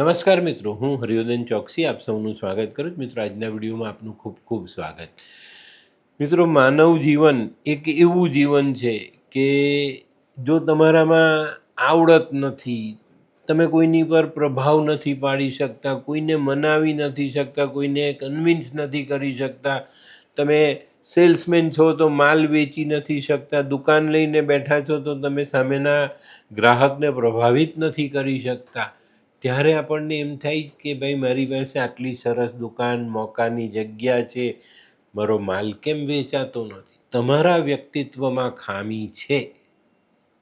નમસ્કાર મિત્રો, હું હરિયોદન ચોકસી, આપ સૌનું સ્વાગત કરું છું. મિત્રો, આજના વિડીયોમાં આપનું ખૂબ ખૂબ સ્વાગત. મિત્રો, માનવ જીવન એક એવું જીવન છે કે જો તમારામાં આવડત નથી, તમે કોઈની પર પ્રભાવ નથી પાડી શકતા, કોઈને મનાવી નથી શકતા, કોઈને કન્વિન્સ નથી કરી શકતા, તમે સેલ્સમેન છો તો માલ વેચી નથી શકતા, દુકાન લઈને બેઠા છો તો તમે સામેના ગ્રાહકને પ્રભાવિત નથી કરી શકતા ત્યારે આપણને એમ થાય કે ભાઈ, મારી પાસે આટલી સરસ દુકાન, મોકાની જગ્યા છે, મારો માલ કેમ વેચાતો નથી? તમારા વ્યક્તિત્વમાં ખામી છે.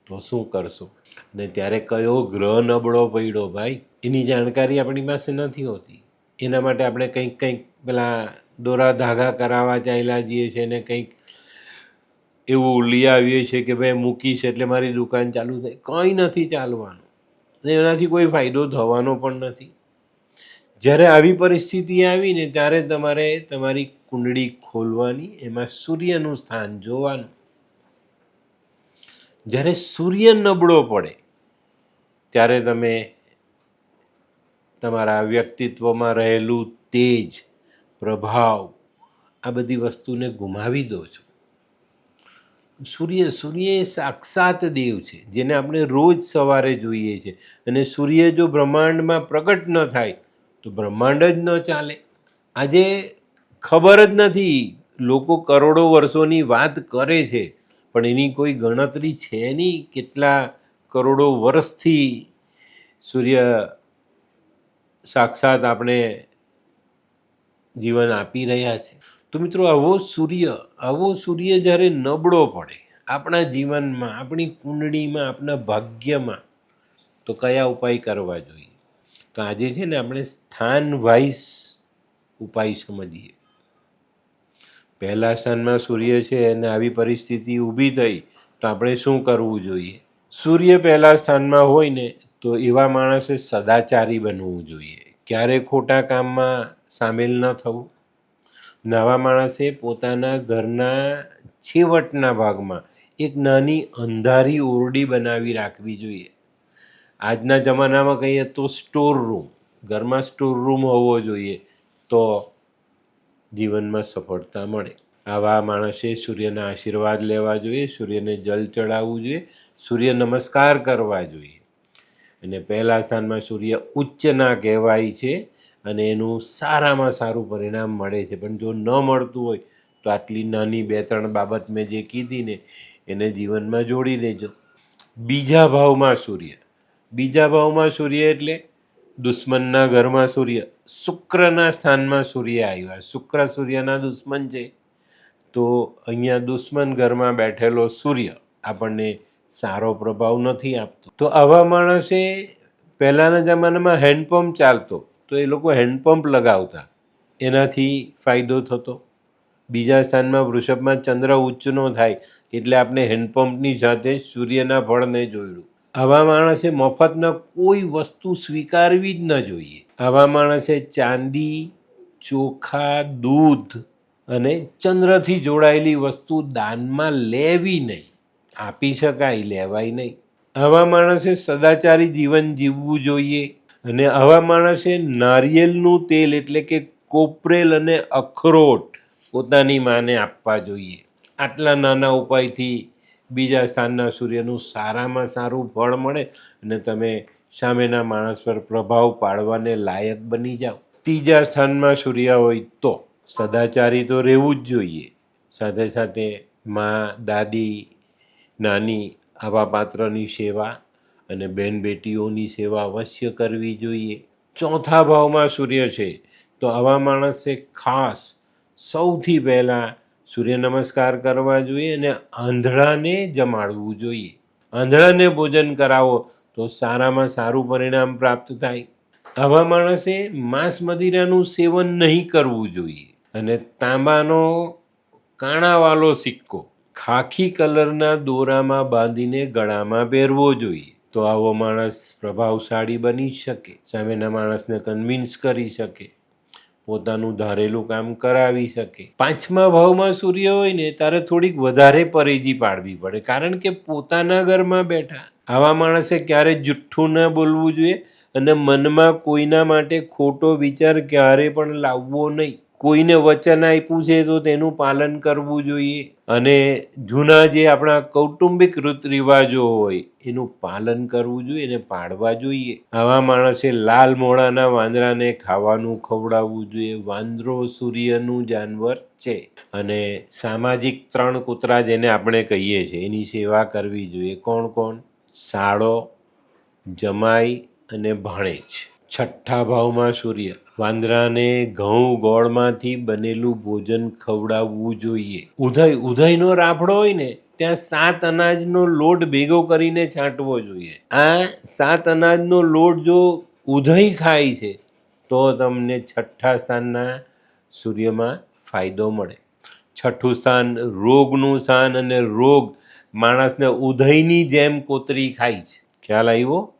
તો શું કરશો? ને ત્યારે કયો ગ્રહ નબળો પડ્યો ભાઈ? એની જાણકારી આપણી પાસે નથી હોતી. એના માટે આપણે કંઈક કંઈક પેલા દોરા ધાગા કરાવવા ચાલ્યા જઈએ છીએ ને કંઈક એવું લઈ આવીએ છીએ કે ભાઈ, મૂકીશ એટલે મારી દુકાન ચાલુ થાય. કંઈ નથી ચાલવાનું. ને એનાથી કોઈ ફાયદો થવાનો પણ નથી. જ્યારે આવી પરિસ્થિતિ આવીને ત્યારે તમારે તમારી કુંડળી ખોલવાની, એમાં સૂર્યનું સ્થાન જોવાનું. જ્યારે સૂર્ય નબળો પડે, ત્યારે તમે તમારા વ્યક્તિત્વમાં રહેલું તેજ, પ્રભાવ, આ બધી વસ્તુને ગુમાવી દો છો. સૂર્ય સૂર્ય એ સાક્ષાત દેવ છે, જેને આપણે રોજ સવારે જોઈએ છે. અને સૂર્ય જો બ્રહ્માંડમાં પ્રગટ ન થાય, તો બ્રહ્માંડ જ ન ચાલે. આજે ખબર જ નથી, લોકો કરોડો વર્ષોની વાત કરે છે, પણ એની કોઈ ગણતરી છે નહીં કેટલા કરોડો વર્ષથી સૂર્ય સાક્ષાત આપણે જીવન આપી રહ્યા છે. તો મિત્રો, આવો સૂર્ય આવો સૂર્ય જ્યારે નબળો પડે, આપણા જીવનમાં, આપણી કુંડળીમાં, આપણા ભાગ્યમાં, તો કયા ઉપાય કરવા જોઈએ? તો આજે છે ને આપણે સ્થાન વાઇઝ ઉપાય સમજીએ. પહેલા સ્થાનમાં સૂર્ય છે અને આવી પરિસ્થિતિ ઊભી થઈ, તો આપણે શું કરવું જોઈએ? સૂર્ય પહેલા સ્થાનમાં હોય ને, તો એવા માણસે સદાચારી બનવું જોઈએ. ક્યારે ખોટા કામમાં સામેલ ન થવું. નવા માણસે પોતાના ઘરના છેવટના ભાગમાં એક નાની અંધારી ઓરડી બનાવી રાખવી જોઈએ. આજના જમાનામાં કહીએ તો સ્ટોર રૂમ ઘરમાં સ્ટોર રૂમ હોવો જોઈએ તો જીવનમાં સફળતા મળે. આવા માણસે સૂર્યના આશીર્વાદ લેવા જોઈએ, સૂર્યને જલ ચડાવવું જોઈએ, સૂર્ય નમસ્કાર કરવા જોઈએ. અને પહેલા સ્થાનમાં સૂર્ય ઉચ્ચના કહેવાય છે અને એનું સારામાં સારું પરિણામ મળે છે. પણ જો ન મળતું હોય, તો આટલી નાની બે ત્રણ બાબત મેં જે કીધી ને, એને જીવનમાં જોડી દેજો બીજા ભાવમાં સૂર્ય. બીજા ભાવમાં સૂર્ય એટલે દુશ્મનના ઘરમાં સૂર્ય. શુક્રના સ્થાનમાં સૂર્ય આવ્યા. શુક્ર સૂર્યના દુશ્મન છે. તો અહીંયા દુશ્મન ઘરમાં બેઠેલો સૂર્ય આપણને સારો પ્રભાવ નથી આપતો. તો આવા માણસે પહેલાંના જમાનામાં હેન્ડપંપ ચાલતો. તો એ લોકો હેન્ડપંપ લગાવતા. એનાથી ફાયદો થતો. બીજા સ્થાનમાં વૃષભમાં ચંદ્ર ઉચ્ચનો થાય એટલે આપણે હેન્ડપંપની સાથે સૂર્યના ફળને જોયું. આવા માણસે મફતના કોઈ વસ્તુ સ્વીકારવી જ ન જોઈએ. આવા માણસે ચાંદી, ચોખા, દૂધ અને ચંદ્રથી જોડાયેલી વસ્તુ દાનમાં લેવી નહીં. આપી શકાય, લેવાય નહીં. આવા માણસે સદાચારી જીવન જીવવું જોઈએ. અને આવા માણસે નારિયેલનું તેલ એટલે કે કોપરેલ અને અખરોટ પોતાની માને આપવા જોઈએ. આટલા નાના ઉપાયથી બીજા સ્થાનના સૂર્યનું સારામાં સારું ફળ મળે અને તમે સામેના માણસ પર પ્રભાવ પાડવાને લાયક બની જાઓ. ત્રીજા સ્થાનમાં સૂર્ય હોય તો સદાચારી તો રહેવું જ જોઈએ. સાથે સાથે મા, દાદી, નાની, આવા પાત્રની સેવા અને બેન બેટીઓની સેવા અવશ્ય કરવી જોઈએ. ચોથા ભાવમાં સૂર્ય છે, તો આવા માણસે ખાસ સૌથી પહેલાં સૂર્ય નમસ્કાર કરવા જોઈએ અને આંધળાને જમાડવું જોઈએ. આંધળાને ભોજન કરાવો તો સારામાં સારું પરિણામ પ્રાપ્ત થાય. આવા માણસે માંસ મદિરાનું સેવન નહીં કરવું જોઈએ અને તાંબાનો કાણાવાળો સિક્કો ખાખી કલરના દોરામાં બાંધીને ગળામાં પહેરવો જોઈએ. તો આવો માણસ પ્રભાવશાળી બની શકે, સામેના માણસને કન્વિન્સ કરી શકે, પોતાનું ધારેલું કામ કરાવી શકે. પાંચમા ભાવમાં સૂર્ય હોય ને ત્યારે થોડીક વધારે પરેજી પાડવી પડે, કારણ કે પોતાના ઘરમાં બેઠા આવા માણસે ક્યારે જુઠ્ઠું ન બોલવું જોઈએ અને મનમાં કોઈના માટે ખોટો વિચાર ક્યારે પણ લાવવો નહીં. કોઈને વચન આપ્યું છે તો તેનું પાલન કરવું જોઈએ. અને જૂના જે આપણા કૌટુંબિક રીત રિવાજો હોય, એનું પાલન કરવું જોઈએ અને પાડવા જોઈએ. આવા માણસે લાલ મોળાના વાંદરાને ખાવાનું ખવડાવવું જોઈએ. વાંદરો સૂર્યનું જાનવર છે. અને સામાજિક ત્રણ કૂતરા જેને આપણે કહીએ છીએ, એની સેવા કરવી જોઈએ. કોણ કોણ સાળો, જમાઈ અને ભાણેજ. છઠ્ઠા ભાવમાં સૂર્ય. વાંદરાને ઘઉં ગોળમાંથી બનેલું ભોજન ખવડાવવું જોઈએ. ઉધય ઉધયનો રાફડો હોય ને, ત્યાં સાત અનાજનો લોટ ભેગો કરીને છાંટવો જોઈએ. આ સાત અનાજનો લોટ જો ઉધય ખાય છે, તો તમને છઠ્ઠા સ્થાનના સૂર્યમાં ફાયદો મળે. છઠ્ઠું સ્થાન રોગનું સ્થાન અને રોગ માણસને ઉધયની જેમ કોતરી ખાય છે. ખ્યાલ આવ્યો?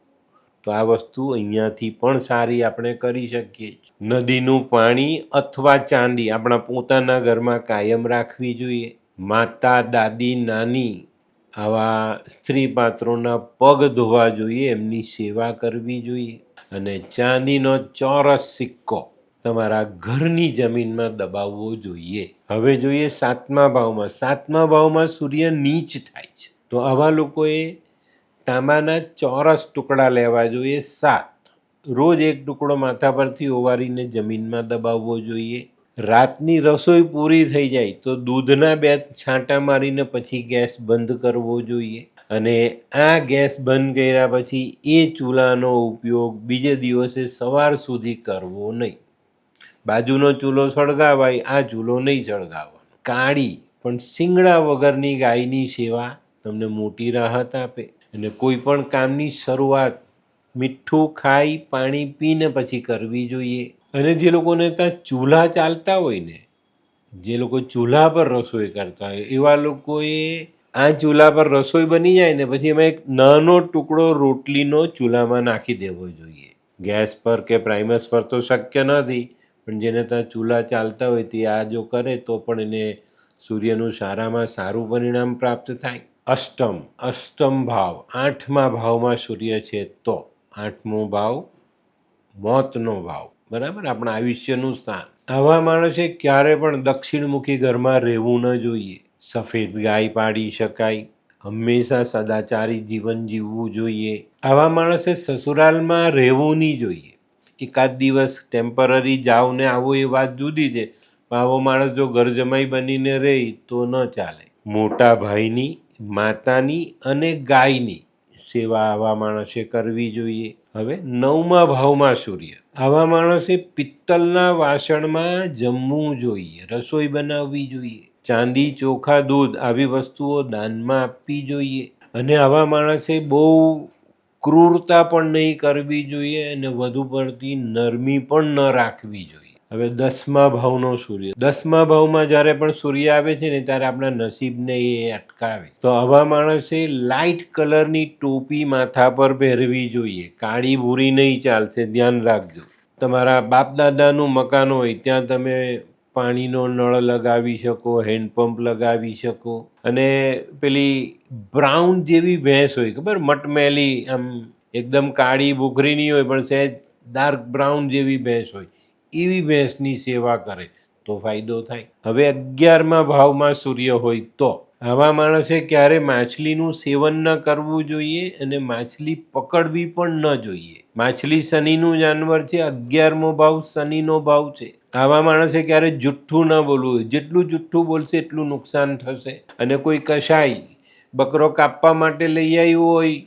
તો આ વસ્તુ અહીંયાથી પણ સારી આપણે કરી શકીએ નદીનું પાણી અથવા ચાંદી આપણા પોતાના ઘરમાં કાયમ રાખવી જોઈએ. માતા, દાદી, નાની આવા સ્ત્રી પાત્રોના પગ ધોવા જોઈએ, એમની સેવા કરવી જોઈએ. અને ચાંદીનો ચોરસ સિક્કો તમારા ઘરની જમીનમાં દબાવવો જોઈએ. હવે જોઈએ સાતમા ભાવમાં. સાતમા ભાવમાં સૂર્ય નીચ થાય છે. તો આવા લોકોએ તાંબાના ચોરસ ટુકડા લેવા જોઈએ સાત. રોજ એક ટુકડો માથા પરથી ઓવારીને જમીનમાં દબાવવો જોઈએ. રાતની રસોઈ પૂરી થઈ જાય તો દૂધના બે છાંટા મારીને પછી ગેસ બંધ કરવો જોઈએ. અને આ ગેસ બંધ કર્યા પછી એ ચૂલાનો ઉપયોગ બીજે દિવસે સવાર સુધી કરવો નહીં. બાજુનો ચૂલો સળગાવાય, આ ચૂલો નહીં સળગાવવાનો. કાળી પણ શિંગડા વગરની ગાયની સેવા તમને મોટી રાહત આપે. અને કોઈ પણ કામની શરૂઆત મીઠું ખાઈ, પાણી પીને પછી કરવી જોઈએ. અને જે લોકોને ત્યાં ચૂલા ચાલતા હોય ને, જે લોકો ચૂલા પર રસોઈ કરતા હોય, એવા લોકોએ આ ચૂલા પર રસોઈ બની જાય ને, પછી એમાં એક નાનો ટુકડો રોટલીનો ચૂલામાં નાખી દેવો જોઈએ. ગેસ પર કે પ્રાઇમસ પર તો શક્ય નથી, પણ જેને ત્યાં ચૂલા ચાલતા હોય તે આ જો કરે, તો પણ એને સૂર્યનું સારામાં સારું પરિણામ પ્રાપ્ત થાય. અષ્ટમ અષ્ટમ ભાવ. આઠમા ભાવમાં સૂર્ય છે તો આઠમો ભાવ મોતનો ભાવ. બરાબર? આપણા આયુષ્યનું સ્થાન. આવા માણસે ક્યારે પણ દક્ષિણમુખી ઘરમાં રહેવું ન જોઈએ. સફેદ ગાય પાડી શકાય. હંમેશા સદાચારી જીવન જીવવું જોઈએ. આવા માણસે સસુરાલમાં રહેવું નહીં જોઈએ. એકાદ દિવસ ટેમ્પરરી જાઓ ને આવો એ વાત જુદી છે. પણ આવો માણસ જો ઘર જમાઈ બનીને રહે તો ન ચાલે. મોટા ભાઈની માતાની અને ગાયની સેવા આવા માણસે કરવી જોઈએ. હવે નવમા ભાવમાં સૂર્ય. આવા માણસે પિત્તલના વાસણમાં જમવું જોઈએ, રસોઈ બનાવવી જોઈએ, ચાંદી, ચોખા, દૂધ આવી વસ્તુઓ દાનમાં આપવી જોઈએ અને આવા માણસે બહુ ક્રૂરતા પણ નહીં કરવી જોઈએ અને વધુ પડતી નરમી પણ ન રાખવી જોઈએ. હવે દસમા ભાવનો સૂર્ય. દસમા ભાવમાં જ્યારે પણ સૂર્ય આવે છે ને, ત્યારે આપણા નસીબને એ અટકાવે. તો આવા માણસે લાઇટ કલરની ટોપી માથા પર પહેરવી જોઈએ. કાળી ભૂરી નહીં ચાલશે, ધ્યાન રાખજો. તમારા બાપ દાદાનું મકાન હોય, ત્યાં તમે પાણીનો નળ લગાવી શકો, હેન્ડપંપ લગાવી શકો. અને પેલી બ્રાઉન જેવી ભેંસ હોય, ખબર? મટમેલી, આમ એકદમ કાળી ભૂખરીની હોય, પણ સહેજ ડાર્ક બ્રાઉન જેવી ભેંસ હોય. એવી ભેંસની સેવા કરે તો ફાયદો થાય. હવે અગિયારમા ભાવમાં સૂર્ય હોય તો આવા માણસે ક્યારે માછલીનું સેવન ન કરવું જોઈએ અને માછલી પકડવી પણ ન જોઈએ. માછલી શનિનું જાનવર છે, અગિયારમો ભાવ શનિનો ભાવ છે. આવા માણસે ક્યારે જુઠ્ઠું ન બોલવું જેટલું જુઠ્ઠું બોલશે, એટલું નુકસાન થશે. અને કોઈ કશાય બકરો કાપવા માટે લઈ આવ્યો હોય,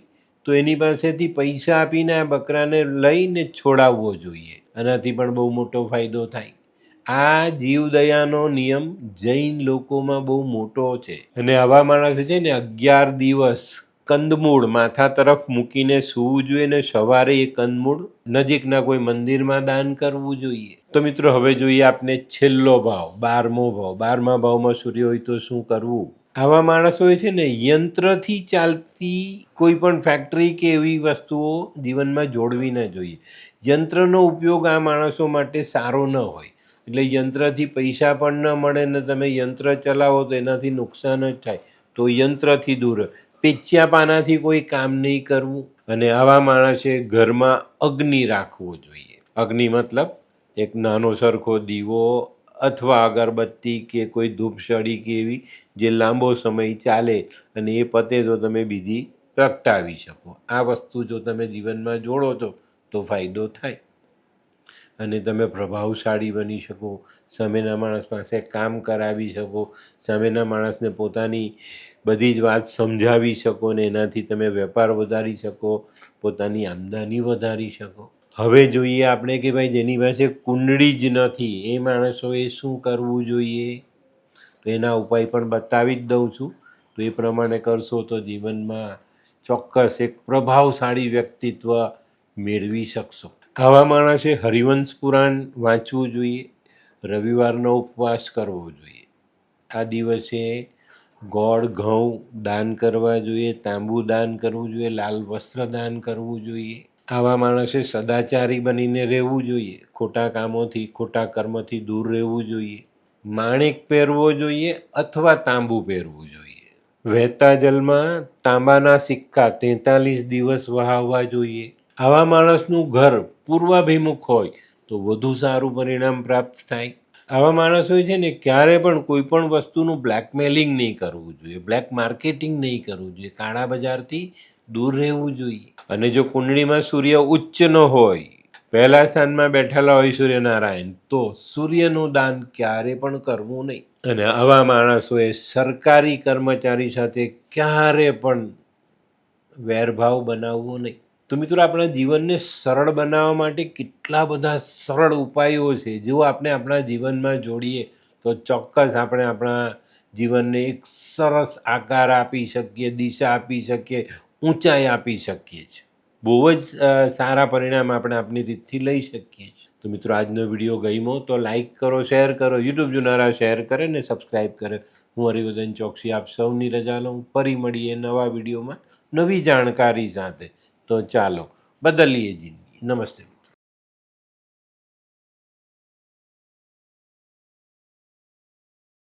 તો એની પાસેથી પૈસા આપીને આ બકરાને લઈને છોડાવવો જોઈએ. આનાથી પણ બહુ મોટો ફાયદો થાય. આ જીવદયાનો નિયમ જૈન લોકોમાં બહુ મોટો છે. અને આવા માણસ છે ને અગિયાર દિવસ કંદમૂળ માથા તરફ મૂકીને સૂવું જોઈએ ને સવારે એ કંદમૂળ નજીકના કોઈ મંદિરમાં દાન કરવું જોઈએ. તો મિત્રો, હવે જોઈએ આપને છેલ્લો ભાવ, બારમો ભાવ. બારમા ભાવમાં સૂર્ય હોય તો શું કરવું? આવા માણસોએ છે ને યંત્રથી ચાલતી કોઈ પણ ફેક્ટરી કે એવી વસ્તુઓ જીવનમાં જોડવી ન જોઈએ. યંત્રનો ઉપયોગ આ માણસો માટે સારો ન હોય. એટલે યંત્રથી પૈસા પણ ન મળે ને તમે યંત્ર ચલાવો તો એનાથી નુકસાન જ થાય. તો યંત્રથી દૂર. પેચ્યા પાનાથી કોઈ કામ નહીં કરવું અને આવા માણસે ઘરમાં અગ્નિ રાખવો જોઈએ. અગ્નિ મતલબ એક નાનો સરખો દીવો અથવા અગરબત્તી કે કોઈ ધૂપસળી કે એવી જે લાંબો સમય ચાલે અને એ પતે તો તમે બીજી પ્રગટાવી શકો. આ વસ્તુ જો તમે જીવનમાં જોડો છો તો ફાયદો થાય. અને તમે પ્રભાવશાળી બની શકો, સામેના માણસ પાસે કામ કરાવી શકો, સામેના માણસને પોતાની બધી જ વાત સમજાવી શકો ને એનાથી તમે વેપાર વધારી શકો, પોતાની આમદની વધારી શકો. હવે જોઈએ આપણે કે ભાઈ જેની પાસે કુંડળી જ નથી, એ માણસોએ શું કરવું જોઈએ? તો એના ઉપાય પણ બતાવી જ દઉં છું. તો એ પ્રમાણે કરશો તો જીવનમાં ચોક્કસ એક પ્રભાવશાળી વ્યક્તિત્વ મેળવી શકશો. આવા માણસે હરિવંશ પુરાણ વાંચવું જોઈએ, રવિવારનો ઉપવાસ કરવો જોઈએ. આ દિવસે ગોળ, ઘઉં દાન કરવા જોઈએ, તાંબુ દાન કરવું જોઈએ, લાલ વસ્ત્ર દાન કરવું જોઈએ. આવા માણસે સદાચારી બનીને રહેવું જોઈએ, ખોટા કામોથી, ખોટા કર્મથી દૂર રહેવું જોઈએ, માણેક પહેરવો જોઈએ અથવા તાંબુ પહેરવું જોઈએ. વહેતા જલમાં તાંબાના સિક્કા તેતાલીસ દિવસ વહાવવા જોઈએ. આવા માણસનું ઘર પૂર્વાભિમુખ હોય તો વધુ સારું પરિણામ પ્રાપ્ત થાય. આવા માણસ હોય છે ને ક્યારે પણ કોઈ પણ વસ્તુનું બ્લેકમેલિંગ નહીં કરવું જોઈએ બ્લેક માર્કેટિંગ નહીં કરવું જોઈએ, કાળા બજારથી દૂર રહેવું જોઈએ. અને જો કુંડળીમાં સૂર્ય ઉચ્ચનો હોય, પહેલા સ્થાનમાં બેઠેલા હોય સૂર્યનારાયણ, તો સૂર્યનું દાન ક્યારે પણ કરવું નહીં. અને આવા માણસોએ સરકારી કર્મચારી સાથે ક્યારે પણ વેરભાવ બનાવવો નહીં. તો મિત્રો, આપણા જીવનને સરળ બનાવવા માટે કેટલા બધા સરળ ઉપાયો છે. જો આપણે આપણા જીવનમાં જોડીએ, તો ચોક્કસ આપણે આપણા જીવનને એક સરસ આકાર આપી શકીએ, દિશા આપી શકીએ ઊંચાઈ આપી શકીએ છીએ. બહુ જ સારા પરિણામ આપણે આપની રીતથી લઈ શકીએ છીએ. તો મિત્રો, આજનો વીડિયો ગમ્યો તો લાઇક કરો, શેર કરો, યુટ્યુબ જોનારા શેર કરે ને સબસ્ક્રાઈબ કરે. હું હરિવર્ધન ચોકસી આપ સૌની રજા લઉં. ફરી મળીએ નવા વિડીયોમાં નવી જાણકારી સાથે. તો ચાલો, બદલીએ જિંદગી. નમસ્તે.